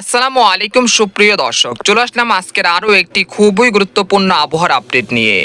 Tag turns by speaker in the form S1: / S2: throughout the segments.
S1: আসসালামু আলাইকুম, সুপ্রিয় দর্শক। চলে আসলাম আজকের আরও একটি খুবই গুরুত্বপূর্ণ আবহাওয়ার আপডেট নিয়ে।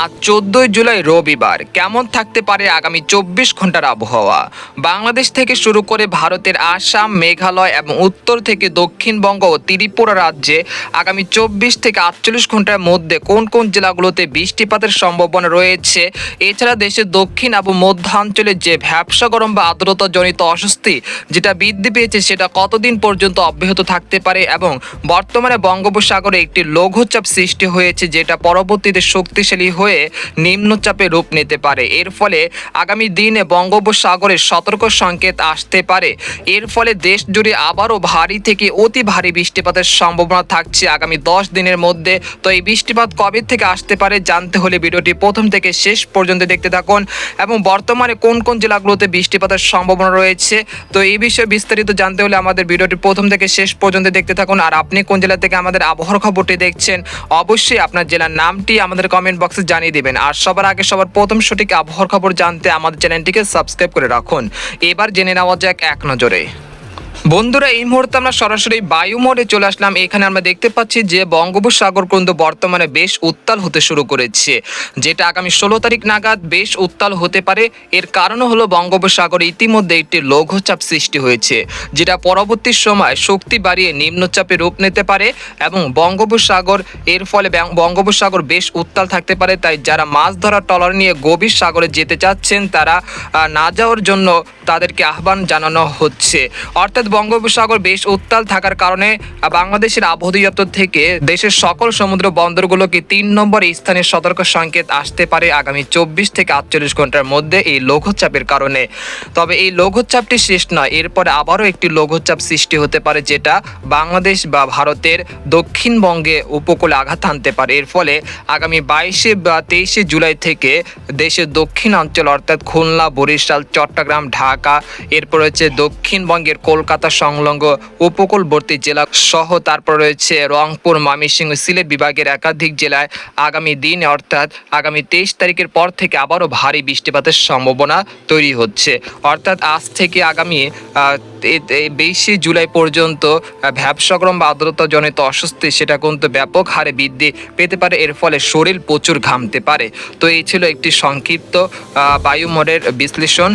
S1: আজ চোদ্দোই জুলাই রবিবার, কেমন থাকতে পারে আগামী চব্বিশ ঘণ্টার আবহাওয়া? বাংলাদেশ থেকে শুরু করে ভারতের আসাম, মেঘালয় এবং উত্তর থেকে দক্ষিণবঙ্গ ও ত্রিপুরা রাজ্যে আগামী চব্বিশ থেকে আটচল্লিশ ঘণ্টার মধ্যে কোন কোন জেলাগুলোতে বৃষ্টিপাতের সম্ভাবনা রয়েছে? এছাড়া দেশের দক্ষিণ এবং মধ্যাঞ্চলে যে ভ্যাবসা গরম বা আর্দ্রতাজনিত অস্বস্তি যেটা বৃদ্ধি পেয়েছে সেটা কতদিন পর্যন্ত অব্যাহত থাকতে পারে এবং বর্তমানে বঙ্গোপসাগরে একটি লঘুচাপ সৃষ্টি হয়েছে যেটা পরবর্তীতে শক্তিশালী হয়ে নিম্নচাপে রূপ নিতে পারে। এর ফলে আগামী দিনে বঙ্গোপসাগরে সতর্ক সংকেত আসতে পারে। এর ফলে দেশ জুড়ে আবারও ভারী থেকে অতি ভারী বৃষ্টিপাতের সম্ভাবনা থাকছে আগামী দশ দিনের মধ্যে। তো এই বৃষ্টিপাত কবে থেকে আসতে পারে জানতে হলে ভিডিওটি প্রথম থেকে শেষ পর্যন্ত দেখতে থাকুন। এবং বর্তমানে কোন কোন জেলাগুলোতে বৃষ্টিপাতের সম্ভাবনা রয়েছে? তো এই বিষয়ে বিস্তারিত জানতে হলে আমাদের ভিডিওটি প্রথম থেকে শেষ পর্যন্ত দেখতে থাকুন। আর আপনি কোন জেলা থেকে আমাদের আবহাওয়ার খবরটি দেখছেন, অবশ্যই আপনার জেলার নামটি আমাদের কমেন্ট বক্সে জানিয়ে দেবেন। আর সবার আগে সবার প্রথম সঠিক আবহাওয়ার খবর জানতে আমাদের চ্যানেলটিকে সাবস্ক্রাইব করে রাখুন। এবার জেনে নেওয়া যাক এক নজরে। বন্ধুরা, এই মুহূর্তে আমরা সরাসরি বায়ু মোড়ে চলে আসলাম। এখানে আমরা দেখতে পাচ্ছি যে বঙ্গোপসাগর কিন্তু বর্তমানে বেশ উত্তাল হতে শুরু করেছে, যেটা আগামী ষোলো তারিখ নাগাদ বেশ উত্তাল হতে পারে। এর কারণ হলো বঙ্গোপসাগরে ইতিমধ্যে একটি লঘুচাপ সৃষ্টি হয়েছে, যেটা পরবর্তী সময় শক্তি বাড়িয়ে নিম্নচাপে রূপ নিতে পারে এবং বঙ্গোপসাগর, এর ফলে বঙ্গোপসাগর বেশ উত্তাল থাকতে পারে। তাই যারা মাছ ধরার টলার নিয়ে গভীর সাগরে যেতে চাচ্ছেন, তারা না যাওয়ার জন্য তাদেরকে আহ্বান জানানো হচ্ছে। অর্থাৎ বঙ্গোপসাগর বেশ উত্তাল থাকার কারণে বাংলাদেশের আবহাওয়া দপ্তর থেকে দেশের সকল সমুদ্র বন্দরগুলোকে তিন নম্বর স্থানে সতর্ক সংকেত আসতে পারে আগামী চব্বিশ থেকে আটচল্লিশ ঘণ্টার মধ্যে এই লঘুচাপের কারণে। তবে এই লঘুচাপটি শেষ নয়, এরপরে আবারও একটি লঘুচাপ সৃষ্টি হতে পারে যেটা বাংলাদেশ বা ভারতের দক্ষিণবঙ্গে উপকূলে আঘাত আনতে পারে। এর ফলে আগামী বাইশে বা তেইশে জুলাই থেকে দেশের দক্ষিণ অঞ্চল অর্থাৎ খুলনা, বরিশাল, চট্টগ্রাম, ঢাকা, এরপর রয়েছে দক্ষিণবঙ্গের কলকাতা সংলগ্ন উপকূলবর্তী জেলা সহ তারপর রয়েছে রংপুর, ময়মনসিংহ, সিলেট বিভাগের একাধিক জেলায় আগামী দিন, অর্থাৎ আগামী তেইশ তারিখের পর থেকে আবারও ভারী বৃষ্টিপাতের সম্ভাবনা তৈরি হচ্ছে। অর্থাৎ আজ থেকে আগামী বিশে জুলাই পর্যন্ত ভ্যাবসগরম বা আর্দ্রতাজনিত অস্বস্তি সেটা কিন্তু ব্যাপক হারে বৃদ্ধি পেতে পারে, এর ফলে শরীর প্রচুর ঘামতে পারে। তো এই ছিল একটি সংক্ষিপ্ত বায়ুমোড়ের বিশ্লেষণ।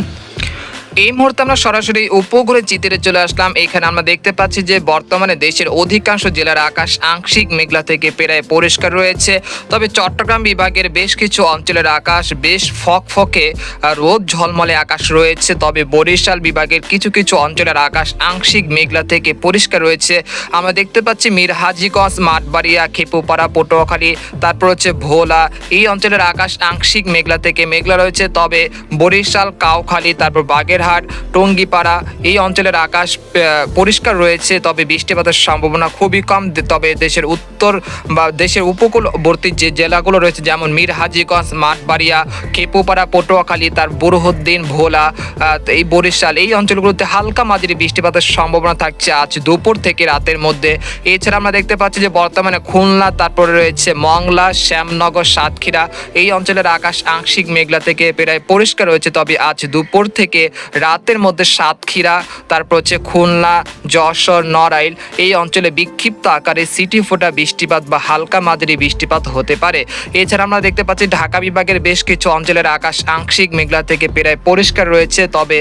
S1: এই মুহূর্তে আমরা সরাসরি উপকূলের চিত্রে চলে আসলাম। এখানে আমরা দেখতে পাচ্ছি যে বর্তমানে দেশের অধিকাংশ জেলার আকাশ আংশিক মেঘলা থেকে প্রায় পরিষ্কার রয়েছে। তবে চট্টগ্রাম বিভাগের বেশ কিছু অঞ্চলের আকাশ বেশ ফকফকে রোদ ঝলমলে আকাশ রয়েছে। তবে বরিশাল বিভাগের কিছু কিছু অঞ্চলের আকাশ আংশিক মেঘলা থেকে পরিষ্কার রয়েছে। আমরা দেখতে পাচ্ছি মীর হাজিগঞ্জ মাঠবাড়িয়া, খেপুপাড়া, পটুয়াখালী, তারপর হচ্ছে ভোলা। এই অঞ্চলের আকাশ আংশিক মেঘলা থেকে মেঘলা রয়েছে। তবে বরিশাল, কাউখালী, তারপর বাগেরহাট টঙ্গিপাড়া, এই অঞ্চলের আকাশ পরিষ্কার রয়েছে, তবে বৃষ্টিপাতের সম্ভাবনা খুবই কম। তবে দেশের উত্তর বা দেশের উপকূলবর্তী যে জেলাগুলো রয়েছে, যেমন মীর হাজিগঞ্জ, মাঠবাড়িয়া, খেপুপাড়া, পটুয়াখালী, তার বুরহুদ্দিন ভোলা এই বরিশাল, এই অঞ্চলগুলোতে হালকা মাঝারি বৃষ্টিপাতের সম্ভাবনা থাকছে আজ দুপুর থেকে রাতের মধ্যে। এছাড়া আমরা দেখতে পাচ্ছি যে, বর্তমানে খুলনা, তারপরে রয়েছে মংলা, শ্যামনগর, সাতক্ষীরা, এই অঞ্চলের আকাশ আংশিক মেঘলা থেকে প্রায় পরিষ্কার রয়েছে। তবে আজ দুপুর থেকে রাতের মধ্যে সাতক্ষীরা তারপর হচ্ছে খুলনা, যশোর, নড়াইল, এই অঞ্চলে বিক্ষিপ্ত আকারে সিটি ফোটা বৃষ্টিপাত বা হালকা মাঝারি বৃষ্টিপাত হতে পারে। এছাড়া আমরা দেখতে পাচ্ছি ঢাকা বিভাগের বেশ কিছু অঞ্চলের আকাশ আংশিক মেঘলা থেকে প্রায় পরিষ্কার রয়েছে, তবে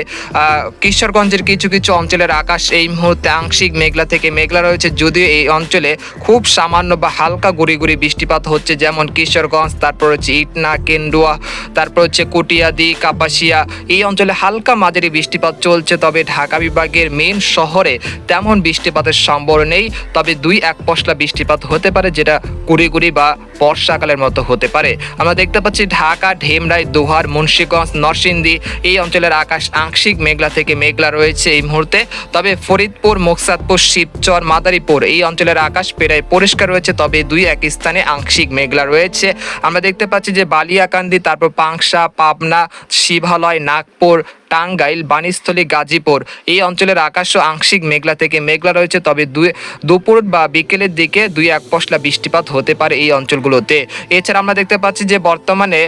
S1: কিশোরগঞ্জের কিছু কিছু অঞ্চলের আকাশ এই মুহূর্তে আংশিক মেঘলা থেকে মেঘলা রয়েছে, যদিও এই অঞ্চলে খুব সামান্য বা হালকা গুড়ি গুড়ি বৃষ্টিপাত হচ্ছে, যেমন কিশোরগঞ্জ, তারপর হচ্ছে ইটনা, কেন্দুয়া, তারপর হচ্ছে কুটিয়াদি, কাপাসিয়া, এই অঞ্চলে হালকা মাঝারি বৃষ্টিপাত চলছে, তবে ঢাকা বিভাগের মেন শহরে তেমন বৃষ্টিপাতের সম্ভাবনা নেই, তবে দুই এক পশলা বৃষ্টিপাত হতে পারে, যেটা কুড়ি বা বর্ষাকালের মতো হতে পারে। আমরা দেখতে পাচ্ছি ঢাকা, ঢেমরাই, দোহার, মুন্সীগঞ্জ, নরসিংদী, এই অঞ্চলের আকাশ আংশিক মেঘলা থেকে মেঘলা রয়েছে এই মুহূর্তে। তবে ফরিদপুর, মোকসাদপুর, শিবচর, মাদারীপুর এই অঞ্চলের আকাশ প্রায় পরিষ্কার রয়েছে, তবে দুই এক স্থানে আংশিক মেঘলা রয়েছে। আমরা দেখতে পাচ্ছি যে বালিয়াকান্দি, তারপর পাংশা, পাবনা, শিবালয়, নাগপুর টাঙ্গাইল, বাণীস্থলী, গাজীপুর। এই অঞ্চলের আকাশও আংশিক মেঘলা থেকে মেঘলা রয়েছে, তবে দুপুর বা বিকেলের দিকে দুই এক পশলা বৃষ্টিপাত হতে পারে এই অঞ্চলগুলোতে। এছাড়া আমরা দেখতে পাচ্ছি যে বর্তমানে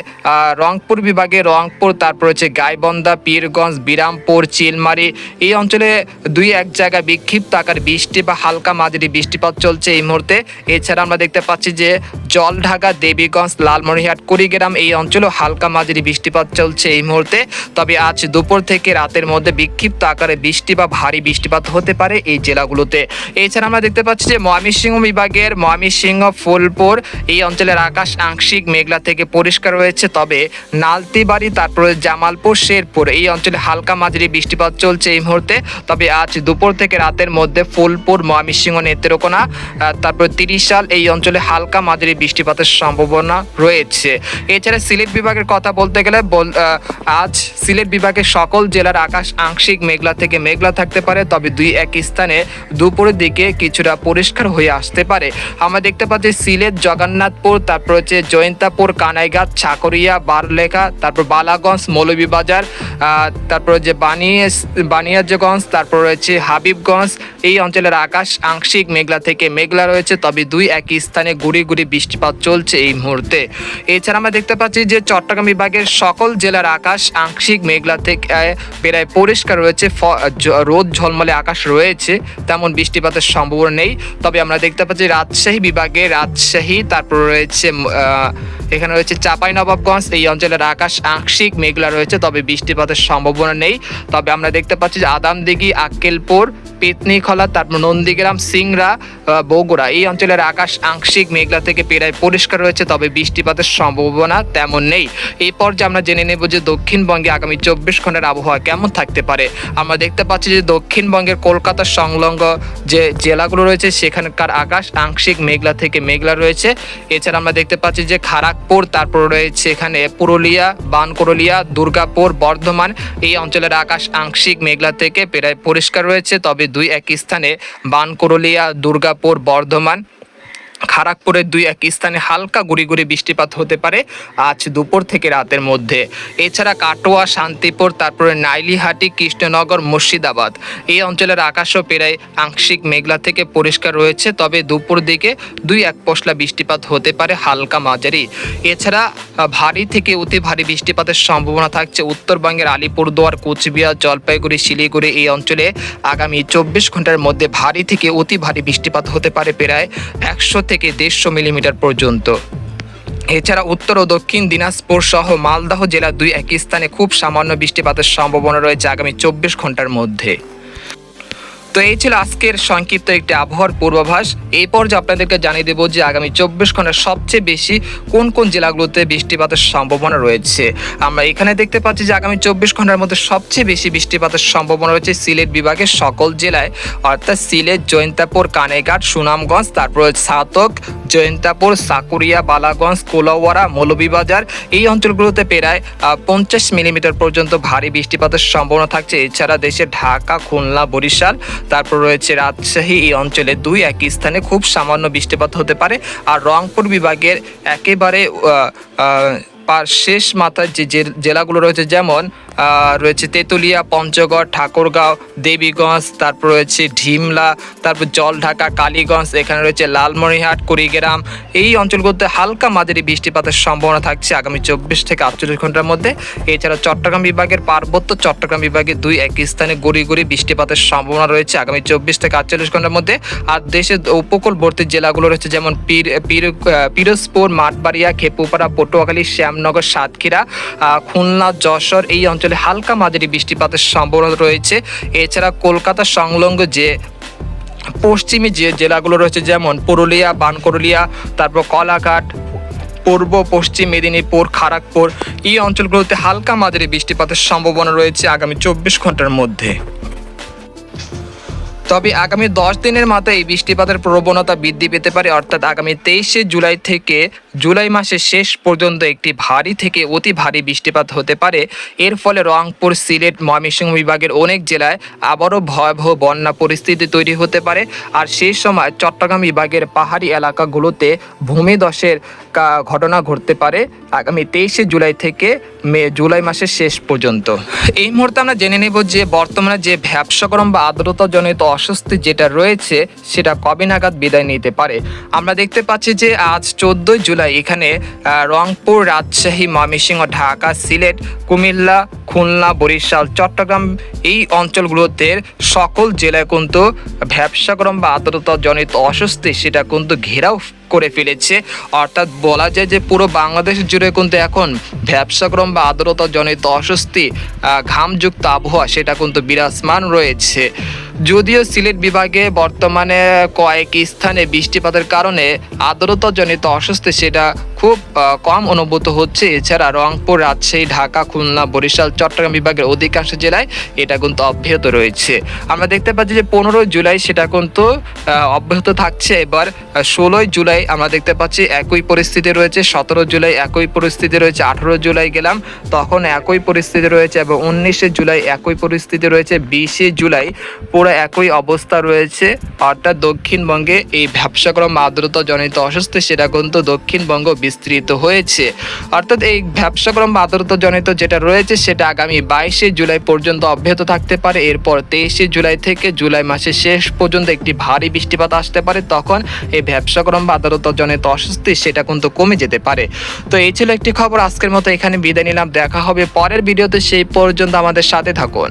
S1: রংপুর বিভাগে রংপুর, তারপর হচ্ছে গাইবন্ধা, পীরগঞ্জ, বিরামপুর, চিলমারি, এই অঞ্চলে দুই এক জায়গায় বিক্ষিপ্ত আকার বৃষ্টি বা হালকা মাঝারি বৃষ্টিপাত চলছে এই মুহূর্তে। এছাড়া আমরা দেখতে পাচ্ছি যে জলঢাকা, দেবীগঞ্জ লালমনিহাট কুড়িগ্রাম এই অঞ্চলেও হালকা মাঝারি বৃষ্টিপাত চলছে এই মুহূর্তে। তবে আজ দুপুর থেকে রাতের মধ্যে বিক্ষিপ্ত আকারে বৃষ্টি বা ভারী বৃষ্টিপাত হতে পারে এই জেলাগুলোতে। এছাড়া আমরা দেখতে পাচ্ছি যে ময়মনসিংহ বিভাগের ময়মনসিংহ, ফুলপুর এই অঞ্চলের আকাশ আংশিক মেঘলা থেকে পরিষ্কার রয়েছে। তবে নালতিবাড়ি, তারপরে জামালপুর, শেরপুর এই অঞ্চলে হালকা মাঝারি বৃষ্টিপাত চলছে এই মুহূর্তে। তবে আজ দুপুর থেকে রাতের মধ্যে ফুলপুর, ময়মনসিংহ নেত্রকোনা তারপরে তিরিশাল এই অঞ্চলে হালকা মাঝারি বৃষ্টিপাতের সম্ভাবনা রয়েছে। এছাড়া সিলেট বিভাগের কথা বলতে গেলে আজ সিলেট বিভাগের সকল জেলার আকাশ আংশিক মেঘলা থেকে মেঘলা থাকতে পারে, তবে দুই এক স্থানে দুপুরের দিকে কিছুটা পরিষ্কার হয়ে আসতে পারে। আমরা দেখতে পাচ্ছি সিলেট, জগন্নাথপুর, তারপর হচ্ছে জয়ন্তাপুর, কানাইঘাট ছাকরিয়া বারলেখা, তারপর বালাগঞ্জ, মৌলভীবাজার তারপর যে বানিয়ে বানিয়াজগঞ্জ, তারপর রয়েছে হাবিবগঞ্জ। এই অঞ্চলের আকাশ আংশিক মেঘলা থেকে মেঘলা রয়েছে, তবে দুই একই স্থানে গুড়ি গুড়ি বৃষ্টিপাত চলছে এই মুহূর্তে। এছাড়া আমরা দেখতে পাচ্ছি যে চট্টগ্রাম বিভাগের সকল জেলার আকাশ আংশিক মেঘলা থেকে প্রায় পরিষ্কার রয়েছে রোদ ঝলমলে আকাশ রয়েছে, তেমন বৃষ্টিপাতের সম্ভাবনা নেই। তবে আমরা দেখতে পাচ্ছি রাজশাহী বিভাগে, রাজশাহী, তারপর রয়েছে এখানে রয়েছে চাপাই নবাবগঞ্জ এই অঞ্চলের আকাশ আংশিক মেঘলা রয়েছে তবে বৃষ্টিপাতের সম্ভাবনা নেই। তবে আমরা দেখতে পাচ্ছি যে আদামদিঘি আক্কেলপুর পেতনিখলা তারপর নন্দীগ্রাম আহ, বগুড়া এই অঞ্চলের আকাশ আংশিক মেঘলা থেকে প্রায় পরিষ্কার রয়েছে তবে বৃষ্টিপাতের সম্ভাবনা তেমন নেই। এই পর্যায়ে আমরা জেনে নেব যে দক্ষিণবঙ্গে আগামী চব্বিশ ঘণ্টার আবহাওয়া কেমন থাকতে পারে। আমরা দেখতে পাচ্ছি যে দক্ষিণবঙ্গের কলকাতা সংলগ্ন যে জেলাগুলো রয়েছে সেখানকার আকাশ আংশিক মেঘলা থেকে মেঘলা রয়েছে। এছাড়া আমরা দেখতে পাচ্ছি যে খড়গপুর তারপর রয়েছে এখানে পুরুলিয়া বানকুরুলিয়া দুর্গাপুর, বর্ধমান। এই অঞ্চলের আকাশ আংশিক মেঘলা থেকে প্রায় পরিষ্কার রয়েছে, তবে দুই এক স্থানে বানকুরুলিয়া দুর্গাপুর, বর্ধমান। খড়গপুরের দুই এক স্থানে হালকা গুড়ি গুড়ি বৃষ্টিপাত হতে পারে আজ দুপুর থেকে রাতের মধ্যে। এছাড়া কাটোয়া, শান্তিপুর, তারপরে নাইলিহাটি, কৃষ্ণনগর, মুর্শিদাবাদ। এই অঞ্চলের আকাশও প্রায় আংশিক মেঘলা থেকে পরিষ্কার রয়েছে, তবে দুপুর দিকে দুই এক পশলা বৃষ্টিপাত হতে পারে হালকা মাঝারি। এছাড়া ভারী থেকে অতি ভারী বৃষ্টিপাতের সম্ভাবনা থাকছে উত্তরবঙ্গের আলিপুরদুয়ার, কোচবিহার, জলপাইগুড়ি, শিলিগুড়ি এই অঞ্চলে। আগামী চব্বিশ ঘণ্টার মধ্যে ভারী থেকে অতি ভারী বৃষ্টিপাত হতে পারে প্রায় একশো থেকে দেড়শো মিলিমিটার পর্যন্ত। এছাড়া উত্তর ও দক্ষিণ দিনাজপুর সহ মালদহ জেলা দুই একই স্থানে খুব সামান্য বৃষ্টিপাতের সম্ভাবনা রয়েছে আগামী চব্বিশ ঘণ্টার মধ্যে। তো এই ছিল আজকের সংক্ষিপ্ত একটি আবহাওয়ার পূর্বাভাস। এই পর্যায়ে আপনাদেরকে জানিয়ে দেবো যে আগামী চব্বিশ ঘণ্টার সবচেয়ে বেশি কোন কোন জেলাগুলোতে বৃষ্টিপাতের সম্ভাবনা রয়েছে। আমরা এখানে দেখতে পাচ্ছি যে আগামী চব্বিশ ঘণ্টার মধ্যে সবচেয়ে বেশি বৃষ্টিপাতের সম্ভাবনা রয়েছে সিলেট বিভাগের সকল জেলায়। অর্থাৎ সিলেট, জৈন্তাপুর, কানেঘাট, সুনামগঞ্জ, তারপর ছাতক জয়ন্তাপুর সাকুরিয়া বালাগঞ্জ কোলাওয়ারা মৌলভীবাজার এই অঞ্চলগুলোতে প্রায় পঞ্চাশ মিলিমিটার পর্যন্ত ভারী বৃষ্টিপাতের সম্ভাবনা থাকছে। এছাড়া দেশে ঢাকা, খুলনা, বরিশাল, তারপর রয়েছে রাজশাহী এই অঞ্চলে দুই একই স্থানে খুব সামান্য বৃষ্টিপাত হতে পারে। আর রংপুর বিভাগের একেবারে শেষ মাথায় যে জেলাগুলো রয়েছে, যেমন রয়েছে তেঁতুলিয়া, পঞ্চগড়, ঠাকুরগাঁও, দেবীগঞ্জ, তারপর রয়েছে ঢিমলা, তারপর জলঢাকা কালীগঞ্জ, এখানে রয়েছে লালমনিহাট কুড়িগ্রাম। এই অঞ্চলগুলোতে হালকা মাঝারি বৃষ্টিপাতের সম্ভাবনা থাকছে আগামী চব্বিশ থেকে আটচল্লিশ ঘণ্টার মধ্যে। এছাড়া চট্টগ্রাম বিভাগের পার্বত্য চট্টগ্রাম বিভাগে দুই একই স্থানে গড়ি গড়ি বৃষ্টিপাতের সম্ভাবনা রয়েছে আগামী চব্বিশ থেকে আটচল্লিশ ঘণ্টার মধ্যে। আর দেশের উপকূলবর্তী জেলাগুলো রয়েছে, যেমন পীর পীর পিরোজপুর, মাঠবাড়িয়া, খেপুপাড়া, পটুয়াখালী শ্যামনগর সাতক্ষীরা খুলনা, যশোর এই অঞ্চলে হালকা মাঝারি বৃষ্টিপাতের সম্ভাবনা রয়েছে। এছাড়া কলকাতা সংলগ্ন যে পশ্চিমী যে জেলাগুলো রয়েছে যেমন পুরুলিয়া বানকরলিয়া তারপর কলাঘাট, পূর্ব, পশ্চিম মেদিনীপুর খড়গপুর এই অঞ্চলগুলোতে হালকা মাঝারি বৃষ্টিপাতের সম্ভাবনা রয়েছে আগামী চব্বিশ ঘণ্টার মধ্যে। তবে আগামী দশ দিনের মাথায় এই বৃষ্টিপাতের প্রবণতা বৃদ্ধি পেতে পারে, অর্থাৎ আগামী তেইশে জুলাই থেকে জুলাই মাসের শেষ পর্যন্ত একটি ভারী থেকে অতি ভারী বৃষ্টিপাত হতে পারে। এর ফলে রংপুর, সিলেট, ময়মনসিংহ বিভাগের অনেক জেলায় আবারও ভয়াবহ বন্যা পরিস্থিতি তৈরি হতে পারে। আর সেই সময় চট্টগ্রাম বিভাগের পাহাড়ি এলাকাগুলোতে ভূমিধসের ঘটনা ঘটতে পারে আগামী তেইশে জুলাই থেকে মে, জুলাই মাসের শেষ পর্যন্ত। এই মুহূর্তে আমরা জেনে নেব যে বর্তমানে যে ব্যবসা গরম বা আর্দ্রতাজনিত অস্বস্তি যেটা রয়েছে, সেটা কবে নাগাদ বিদায় নিতে পারে। আমরা দেখতে পাচ্ছি যে আজ চোদ্দোই জুলাই এখানে রংপুর রাজশাহী, ময়মনসিংহ, ঢাকা, সিলেট, কুমিল্লা, খুলনা, বরিশাল, চট্টগ্রাম এই অঞ্চলগুলোতে সকল জেলায় কিন্তু ব্যবসা গরম বা আর্দ্রতাজনিত অস্বস্তি সেটা কিন্তু ঘেরাও করে ফেলেছে। অর্থাৎ বলা যায় যে পুরো বাংলাদেশ জুড়ে কিন্তু এখন ব্যবসাক্রম বা আর্দ্রতা জনিত অস্বস্তি ঘামযুক্ত আবহাওয়া সেটা কিন্তু বিরাজমান রয়েছে। যদিও সিলেট বিভাগে বর্তমানে কয়েক স্থানে বৃষ্টিপাতের কারণে আর্দ্রতাজনিত অস্বস্তি সেটা খুব কম অনুভূত হচ্ছে। এছাড়া রংপুর, রাজশাহী, ঢাকা, খুলনা, বরিশাল, চট্টগ্রাম বিভাগের অধিকাংশ জেলায় এটা কিন্তু অব্যাহত রয়েছে। আমরা দেখতে পাচ্ছি যে পনেরোই জুলাই সেটা কিন্তু অব্যাহত থাকছে। এবার ষোলোই জুলাই আমরা দেখতে পাচ্ছি একই পরিস্থিতি রয়েছে। সতেরো জুলাই একই পরিস্থিতি রয়েছে। আঠেরো জুলাই গেলাম, তখন একই পরিস্থিতি রয়েছে এবং উনিশে জুলাই একই পরিস্থিতি রয়েছে। বিশে জুলাই পুরো একই অবস্থা রয়েছে। অর্থাৎ দক্ষিণবঙ্গে এই ব্যবসাক্রম আর্দ্রতা জনিত অস্বস্তি সেটা কিন্তু দক্ষিণবঙ্গ বিস্তৃত হয়েছে। অর্থাৎ এই ব্যবসাক্রম আর্দ্রতা জনিত যেটা রয়েছে, সেটা আগামী বাইশে জুলাই পর্যন্ত অব্যাহত থাকতে পারে। এরপর তেইশে জুলাই থেকে জুলাই মাসের শেষ পর্যন্ত একটি ভারী বৃষ্টিপাত আসতে পারে। তখন এই ব্যবসাক্রম বা আদালত জনিত অস্বস্তি, সেটা কিন্তু কমে যেতে পারে। তো এই ছিল একটি খবর। আজকের মতো এখানে বিদায় নিলাম। দেখা হবে পরের ভিডিওতে। সেই পর্যন্ত আমাদের সাথে থাকুন।